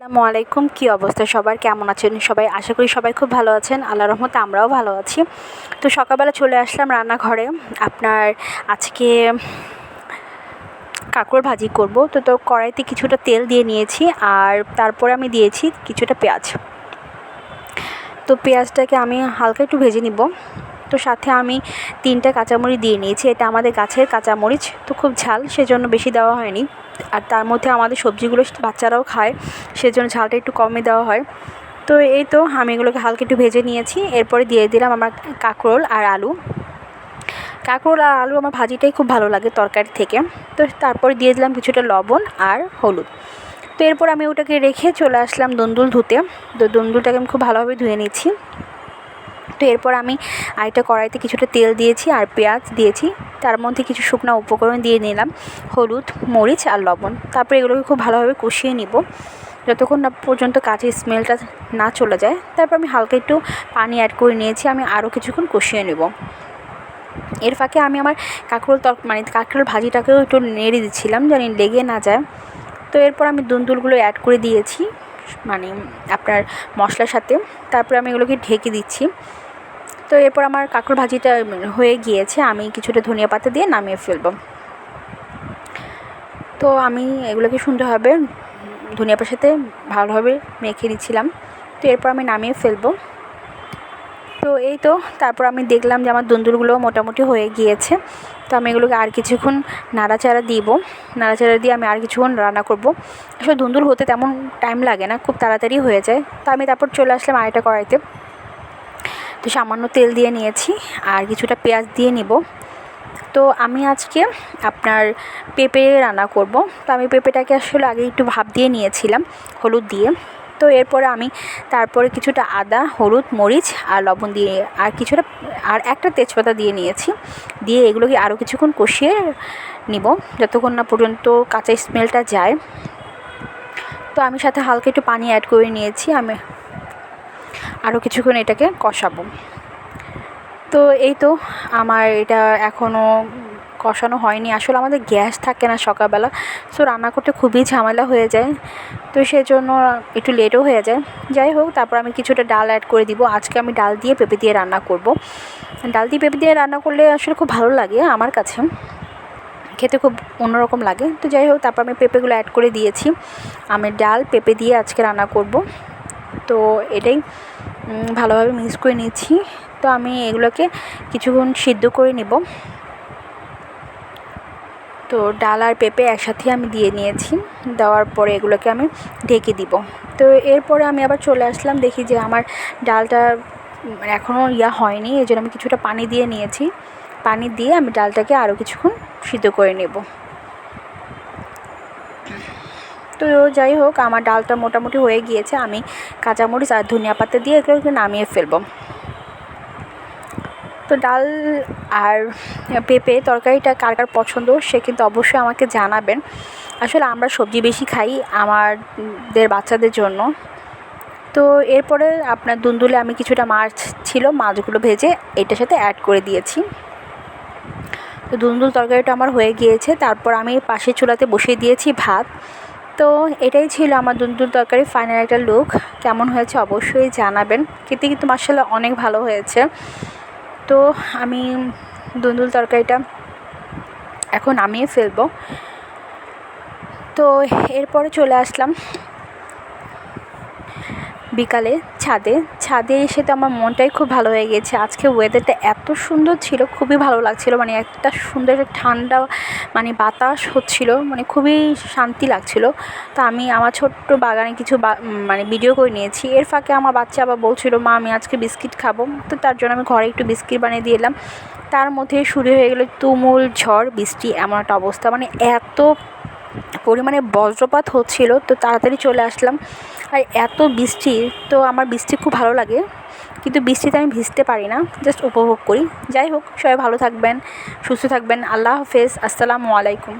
আসসালামু আলাইকুম। কী অবস্থা? সবার কেমন আছেন? সবাই আশা করি সবাই খুব ভালো আছেন। আল্লাহ রহমতে আমরাও ভালো আছি। তো সকালবেলা চলে আসলাম রান্নাঘরে। আপনার আজকে কাঁকড় ভাজি করব। তো তো কড়াইতে কিছুটা তেল দিয়ে নিয়েছি আর তারপরে আমি দিয়েছি কিছুটা পেঁয়াজ। তো পেঁয়াজটাকে আমি হালকা একটু ভেজে নিব। তো সাথে আমি তিনটা কাঁচামরিচ দিয়ে নিয়েছি। এটা আমাদের গাছের কাঁচামরিচ, তো খুব ঝাল, সেজন্য বেশি দেওয়া হয়নি। আর তার মধ্যে আমাদের সবজিগুলো বাচ্চারাও খায়, সেজন্য ঝালটা একটু কমে দেওয়া হয়। তো এই তো আমি এগুলোকে হালকা একটু ভেজে নিয়েছি, এরপরে দিয়ে দিলাম আমার কাঁকরোল আর আলু। কাঁকরোল আর আলু আমার ভাজিটাই খুব ভালো লাগে তরকারি থেকে। তো তারপরে দিয়ে দিলাম কিছুটা লবণ আর হলুদ। তো এরপর আমি ওটাকে রেখে চলে আসলাম দন্দুল ধুতে। তো দন্দুলটাকে আমি খুব ভালোভাবে ধুয়ে নিচ্ছি। তো এরপর আমি আরেকটা কড়াইতে কিছুটা তেল দিয়েছি আর পেঁয়াজ দিয়েছি। তার মধ্যে কিছু শুকনো উপকরণ দিয়ে নিলাম, হলুদ, মরিচ আর লবণ। তারপরে এগুলোকে খুব ভালোভাবে কষিয়ে নিব। যতক্ষণ না পর্যন্ত কাঁচের স্মেলটা না চলে যায়, তারপর আমি হালকা একটু পানি অ্যাড করে নিয়েছি, আমি আরও কিছুক্ষণ কষিয়ে নেব। এর ফাঁকে আমি আমার কাঁকরোল তর মানে কাঁকরোল ভাজিটাকেও একটু নেড়ে দিচ্ছিলাম জানি লেগে না যায়। তো এরপর আমি দুন্দুলগুলো অ্যাড করে দিয়েছি মানে আপনার মশলার সাথে। তারপরে আমি এগুলোকে ঢেকে দিচ্ছি। তো এরপর আমার কাঁকড় ভাজিটা হয়ে গিয়েছে, আমি কিছুটা ধনিয়া পাতা দিয়ে নামিয়ে ফেলব। তো আমি এগুলোকে সুন্দরভাবে ধনিয়া পাতার সাথে ভালোভাবে মেখে দিচ্ছিলাম তো এরপর আমি নামিয়ে ফেলব। তো এই তো, তারপর আমি দেখলাম যে আমার দুন্দুরগুলো মোটামুটি হয়ে গিয়েছে। তো আমি এগুলোকে আর কিছুক্ষণ নাড়াচাড়া দিব। নাড়াচাড়া দিয়ে আমি আর কিছুক্ষণ রান্না করব। আসলে দুন্দুর হতে তেমন টাইম লাগে না, খুব তাড়াতাড়ি হয়ে যায়। তো আমি তারপর চলে আসলাম আরেকটা কড়াইতে। তো সামান্য তেল দিয়ে নিয়েছি আর কিছুটা পেঁয়াজ দিয়ে নিব। তো আমি আজকে আপনার পেঁপে রান্না করব। তো আমি পেঁপেটাকে আসলে আগে একটু ভাপ দিয়ে নিয়েছিলাম, হলুদ দিয়ে। তো এরপরে আমি তারপরে কিছুটা আদা, হলুদ, মরিচ আর লবণ দিয়ে আর কিছুটা, আর একটা তেজপাতা দিয়ে নিয়েছি। দিয়ে এগুলোকে আরও কিছুক্ষণ কষিয়ে নিব যতক্ষণ না পর্যন্ত কাঁচা স্মেলটা যায়। তো আমি সাথে হালকা একটু পানি অ্যাড করে নিয়েছি। আমি আরও কিছুক্ষণ এটাকে কষাবো। তো এই তো আমার এটা এখনও কষানো হয়নি। আসলে আমাদের গ্যাস থাকে না সকালবেলা সো রান্না করতে খুবই ঝামেলা হয়ে যায়। তো সেজন্য একটু লেটও হয়ে যায়। যাই হোক, তারপর আমি কিছুটা ডাল অ্যাড করে দিব। আজকে আমি ডাল দিয়ে পেঁপে দিয়ে রান্না করব। ডাল দিয়ে পেঁপে দিয়ে রান্না করলে আসলে খুব ভালো লাগে আমার কাছে। খেতে খুব অন্যরকম লাগে। তো যাই হোক, তারপর আমি পেঁপেগুলো অ্যাড করে দিয়েছি। আমি ডাল পেঁপে দিয়ে আজকে রান্না করব। তো এটাই। ভালোভাবে মিক্স করে নিচ্ছি তো আমি এগুলোকে কিছুক্ষণ সিদ্ধ করে নেব। তো ডাল আর পেঁপে একসাথে আমি দিয়ে নিয়েছি। দেওয়ার পরে এগুলোকে আমি ঢেকে দিব। তো এরপরে আমি আবার চলে আসলাম, দেখি যে আমার ডালটা এখনও ইয়া হয়নি এই জন্য আমি কিছুটা পানি দিয়ে নিয়েছি। পানি দিয়ে আমি ডালটাকে আরও কিছুক্ষণ সিদ্ধ করে নেব। তো যাই হোক, আমার ডালটা মোটামুটি হয়ে গিয়েছে। আমি কাঁচামরিচ আর ধনিয়া পাতা দিয়ে এগুলো নামিয়ে ফেলব। তো ডাল আর পেঁপে তরকারিটা কার কার পছন্দ, সে কিন্তু অবশ্যই আমাকে জানাবেন। আসলে আমরা সবজি বেশি খাই আমাদের বাচ্চাদের জন্য। তো এরপরে আপনার দুন্দুলে আমি কিছুটা মাছ ছিল, মাছগুলো ভেজে এটার সাথে অ্যাড করে দিয়েছি। তো দুন্দুল তরকারিটা আমার হয়ে গিয়েছে। তারপর আমি পাশের চুলাতে বসিয়ে দিয়েছি ভাত। তো এটাই ছিল আমার দুন্দুল তরকারি ফাইনাল একটা লুক কেমন হয়েছে অবশ্যই জানাবেন। খেতে কিন্তু মার্শাল্লাহ অনেক ভালো হয়েছে। তো আমি দুন্দুল তরকারিটা এখন নামিয়ে ফেলব। তো এরপরে চলে আসলাম বিকালে। ছাদে ছাদে এসে তো আমার মনটাই খুব ভালো হয়ে গেছে। আজকে ওয়েদারটা এত সুন্দর ছিল, খুবই ভালো লাগছিল মানে একটা সুন্দর ঠান্ডা মানে বাতাস হচ্ছিল মানে খুবই শান্তি লাগছিল। তো আমি আমার ছোট্ট বাগানে কিছু মানে ভিডিও করে নিয়েছি। এর ফাঁকে আমার বাচ্চা আবার বলছিল, মা, আমি আজকে বিস্কিট খাব। তো তার জন্য আমি ঘরে একটু বিস্কিট বানিয়ে দিয়ে এলাম। তার মধ্যে শুরু হয়ে গেলো তুমুল ঝড়, বৃষ্টি, এমন একটা অবস্থা। মানে এত পরিমাণে বজ্রপাত হচ্ছিল, তো তাড়াতাড়ি চলে আসলাম। আর এত বৃষ্টি, তো আমার বৃষ্টি খুব ভালো লাগে, কিন্তু বৃষ্টিতে আমি ভিজতে পারি না জাস্ট উপভোগ করি। যাই হোক, সবাই ভালো থাকবেন, সুস্থ থাকবেন, আল্লাহ হাফেজ, আসসালামু আলাইকুম।